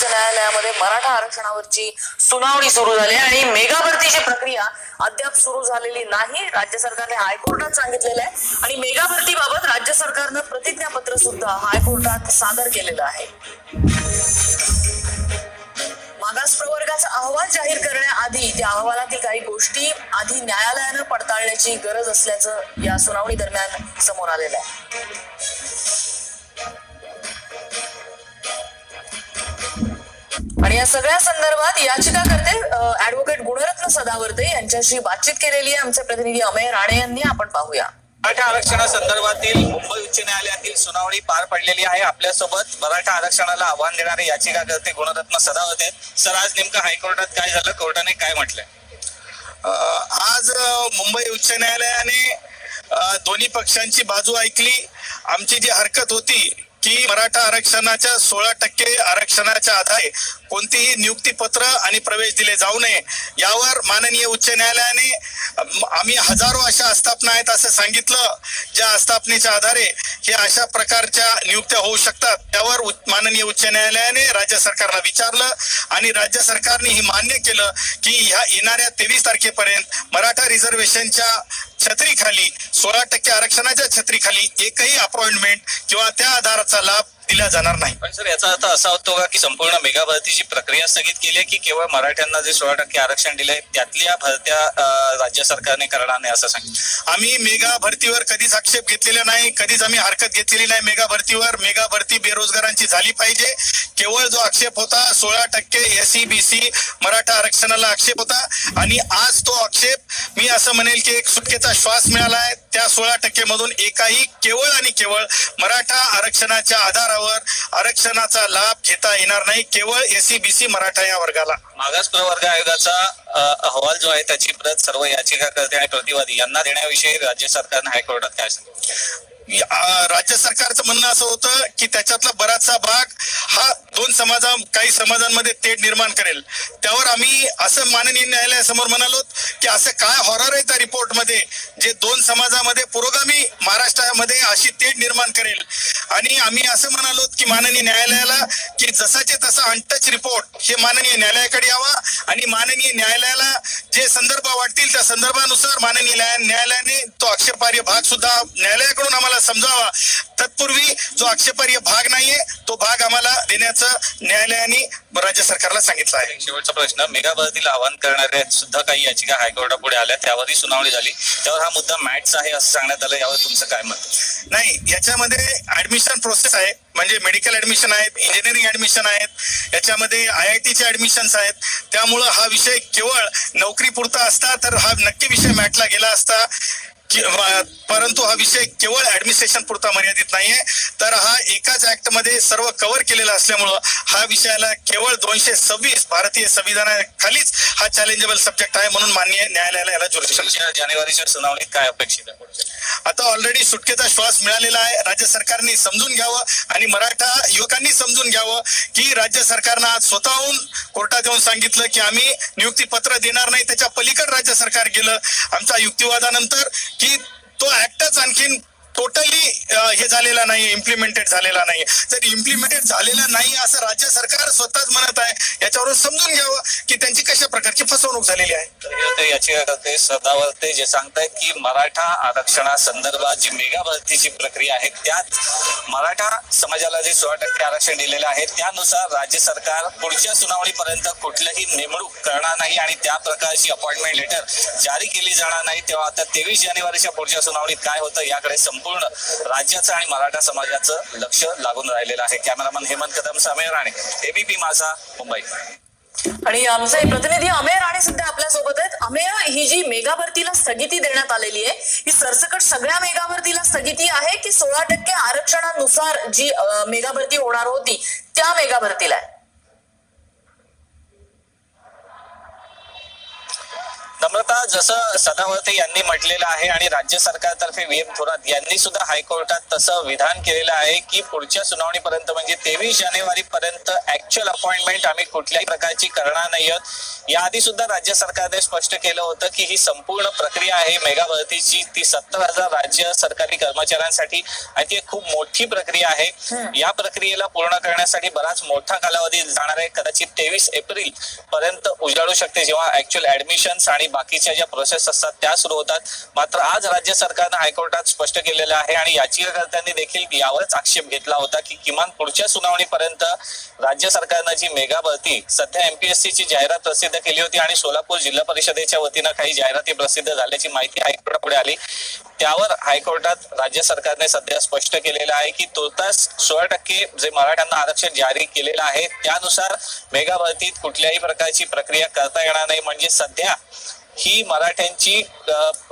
उच्च न्यायालयामध्ये मराठा आरक्षणावरची सुनावणी सुरू झाली आहे आणि मेगा भरतीची प्रक्रिया अद्याप सुरू झालेली नाही. राज्य सरकारने हायकोर्टात सांगितलेलं आहे. आणि मेगा भरतीबाबत राज्य सरकारनं प्रतिज्ञापत्र सुद्धा हायकोर्टात सादर केलेलं आहे. मागास प्रवर्गाचा अहवाल जाहीर करण्याआधी त्या अहवालातील काही गोष्टी आधी न्यायालयानं पडताळण्याची गरज असल्याचं या सुनावणी दरम्यान समोर आलेलं आहे. आणि या सगळ्या संदर्भात याचिकाकर्ते ऍडव्होकेट गुणरत्न सदावर्ते यांच्याशी बातचीत केलेली आहे आमचे प्रतिनिधी अमेय राणे यांनी. आपण पाहूया. मराठा आरक्षणासंदर्भातील मुंबई उच्च न्यायालयातील सुनावणी पार पडलेली आहे आपल्यासोबत. मराठा आरक्षणाला आव्हान देणारे याचिकाकर्ते गुणरत्न सदावते सर आज नेमकं हायकोर्टात काय झालं? कोर्टाने काय म्हटलंय? आज मुंबई उच्च न्यायालयाने दोन्ही पक्षांची बाजू ऐकली. आमची जी हरकत होती की मराठा आरक्षणाच्या सोळा टक्के आरक्षणाच्या आधारे कोणतीही नियुक्तीपत्र आणि प्रवेश दिले जाऊ नये. यावर माननीय उच्च न्यायालयाने आम्ही हजारो अशा आस्थापना आहेत असं सांगितलं ज्या आस्थापनेच्या आधारे हे अशा प्रकारच्या नियुक्त्या होऊ शकतात. त्यावर माननीय उच्च न्यायालयाने राज्य सरकारला विचारलं आणि राज्य सरकारने ही मान्य केलं की ह्या येणाऱ्या तेवीस तारखेपर्यंत मराठा रिझर्वेशनच्या छत्रीखाली सोळा टक्के आरक्षणाच्या छत्रीखाली एकही अपॉइंटमेंट किंवा त्या आधाराचा लाभ दिला जाणार नाही. पण सर याचा अर्थ असा होतो का की संपूर्ण मेगा भरतीची प्रक्रिया स्थगित केली आहे की केवळ मराठ्यांना जे सोळा टक्के आरक्षण दिलंय त्यातल्या भरत्या राज्य सरकारने करणार नाही असं सांगितलं? आम्ही मेगा भरतीवर कधीच आक्षेप घेतलेला नाही कधीच आम्ही हरकत घेतलेली नाही. मेगा भरतीवर मेगा भरती बेरोजगारांची झाली पाहिजे. केवळ जो आक्षेप होता सोळा टक्के एस बी सी मराठा आरक्षणाला आक्षेप होता. आणि आज तो आक्षेप मी असं म्हणेल की एक सुटकेचा श्वास मिळाला आहे. त्या सोळा टक्के मधून एकाही केवळ आणि केवळ मराठा आरक्षणाच्या आधारावर आरक्षणाचा लाभ घेता येणार नाही. केवळ एस बी सी मराठा या वर्गाला. मागास प्रवर्ग आयोगाचा अहवाल जो आहे त्याची प्रत सर्व याचिकाकर्ते आणि प्रतिवादी यांना देण्याविषयी राज्य सरकारने हायकोर्टात काय सांगितलं? राज्य सरकारचं म्हणणं असं होतं की त्याच्यातला बराचसा भाग हा दोन समाजा काही समाजांमध्ये तेढ निर्माण करेल. त्यावर आम्ही असं माननीय न्यायालयासमोर म्हणालो की असं काय हॉरर आहे त्या रिपोर्टमध्ये जे दोन समाजामध्ये पुरोगामी महाराष्ट्रामध्ये अशी तेढ निर्माण करेल. आणि आम्ही असं म्हणालो की माननीय न्यायालयाला की जसाचे तसा अनटच रिपोर्ट हे माननीय न्यायालयाकडे यावा आणि माननीय न्यायालयाला जे संदर्भ वाटतील त्या संदर्भानुसार माननीय न्यायालयाने तो आक्षेपार्ह भाग सुद्धा न्यायालयाकडून आम्हाला समजावा. तत्पूर्वी जो आक्षेपार्ह भाग नाहीये तो भाग आम्हाला देण्याचं न्यायालयाने राज्य सरकारला सांगितलं आहे. शेवटचा प्रश्न मेगा भरतीला आवाहन करणाऱ्या सुद्धा काही याचिका हायकोर्टापुढे आल्या त्यावरही सुनावणी झाली. त्यावर हा मुद्दा मॅटचा आहे असं सांगण्यात आलं यावर तुमचं काय मत? नाही याच्यामध्ये ऍडमिशन प्रोसेस आहे म्हणजे मेडिकल ऍडमिशन आहेत इंजिनिअरिंग ऍडमिशन आहेत याच्यामध्ये आय आय टीचे ऍडमिशन्स आहेत. त्यामुळं हा विषय केवळ नोकरी पुरता असता तर हा नक्की विषय मॅटला गेला असता. परंतु हा विषय केवळ ऍडमिनिस्ट्रेशन पुरता मर्यादित नाहीये. तर हा एकाच ऍक्टमध्ये सर्व कव्हर केलेला असल्यामुळं हा विषयाला केवळ दोनशे सव्वीस भारतीय संविधानाखालीच हा चॅलेंजेबल सब्जेक्ट आहे म्हणून मान्य न्यायालयाला याला पुढच्या जानेवारीच्या सुनावणीत काय अपेक्षित आहे? आता ऑलरेडी सुटकेचा श्वास मिळालेला आहे. राज्य सरकारने समजून घ्यावं आणि मराठा युवकांनी समजून घ्यावं की राज्य सरकारनं आज स्वतःहून कोर्टात येऊन सांगितलं की आम्ही नियुक्ती पत्र देणार नाही. त्याच्या पलीकडे राज्य सरकार गेलं. आमच्या युक्तिवादानंतर की तो ऍक्टच आणखीन टोटली हे झालेला नाही इम्प्लिमेंटेड झालेला नाही जर इम्प्लिमेंटेड झालेला नाही असं राज्य सरकार स्वतःच म्हणत आहे याच्यावरून समजून घ्यावं की त्यांची कशा प्रकारची फसवणूक झालेली आहे. तर सदावर्ते जे सांगतायत की मराठा आरक्षणासंदर्भात जी मेगा भरतीची प्रक्रिया आहे त्यात मराठा समाजाला जे सोळा टक्के आरक्षण दिलेलं आहे त्यानुसार राज्य सरकार पुढच्या सुनावणीपर्यंत कुठलंही नेमणूक करणार नाही आणि त्या प्रकारची अपॉइंटमेंट लेटर जारी केली जाणार नाही. तेव्हा आता तेवीस जानेवारीच्या पुढच्या सुनावणीत काय होतं याकडे संपूर्ण राज्याचं आणि मराठा समाजाचं लक्ष लागून राहिलेलं आहे. Cameraman Hemant Kadam Samer Rane ABP Majha Mumbai. आणि आमचे प्रतिनिधी अमेय राणे सध्या आपल्यासोबत आहेत. अमेय ही जी मेगा भरतीला स्थगिती देण्यात आलेली आहे ही सरसकट सगळ्या मेगा भरतीला स्थगिती आहे की सोळा टक्के आरक्षणानुसार जी मेगा भरती होणार होती त्या मेगा भरतीला आहे? नम्रता जसं सदावर्ते यांनी म्हटलेलं आहे आणि राज्य सरकारतर्फे व्ही एम थोरात यांनी सुद्धा हायकोर्टात तसं विधान केलेलं आहे की पुढच्या सुनावणीपर्यंत म्हणजे तेवीस जानेवारी पर्यंत ऍक्च्युअल अपॉइंटमेंट आम्ही कुठल्याही प्रकारची करणार नाही आहोत. याआधी सुद्धा राज्य सरकारने स्पष्ट केलं होतं की ही संपूर्ण प्रक्रिया आहे मेगा भरतीची ती सत्तर हजार राज्य सरकारी कर्मचाऱ्यांसाठी आणि ती एक खूप मोठी प्रक्रिया आहे. या प्रक्रियेला पूर्ण करण्यासाठी बराच मोठा कालावधी जाणार आहे. कदाचित तेवीस एप्रिल पर्यंत उजाडू शकते जेव्हा ऍक्च्युअल ऍडमिशन्स आणि बाकीच्या ज्या प्रोसेस असतात त्या सुरू होतात. मात्र आज राज्य सरकारनं हायकोर्टात स्पष्ट केलेलं आहे आणि याचिकाकर्त्यांनी देखील यावरच आक्षेप घेतला होता की किमान पुढच्या सुनावणीपर्यंत राज्य सरकारनं जी मेगा भरती सध्या एमपीएससी ची जाहिरात प्रसिद्ध केली होती आणि सोलापूर जिल्हा परिषदेच्या वतीनं काही जाहिराती प्रसिद्ध झाल्याची माहिती हायकोर्टापुढे आली. त्यावर हायकोर्टात राज्य सरकारने सध्या स्पष्ट केलेलं आहे की तुर्तास सोळा टक्के जे मराठ्यांना आरक्षण जारी केलेलं आहे त्यानुसार मेगा भरतीत कुठल्याही प्रकारची प्रक्रिया करता येणार नाही. म्हणजे सध्या ही मराठ्यांची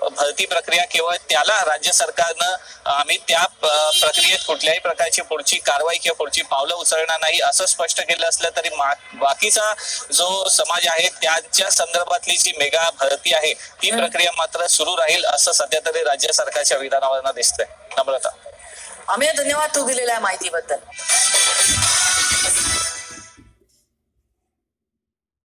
भरती प्रक्रिया केवळ त्याला राज्य सरकारनं आम्ही त्या प्रक्रियेत कुठल्याही प्रकारची पुढची कारवाई किंवा पुढची पावलं उचलणार नाही असं स्पष्ट केलं असलं तरी बाकीचा जो समाज आहे त्यांच्या संदर्भातली जी मेगा भरती आहे ती प्रक्रिया मात्र सुरू राहील असं सध्या तरी राज्य सरकारच्या विधानावरनं दिसतंय. नम्रता. अमेय धन्यवाद तू दिलेल्या माहितीबद्दल.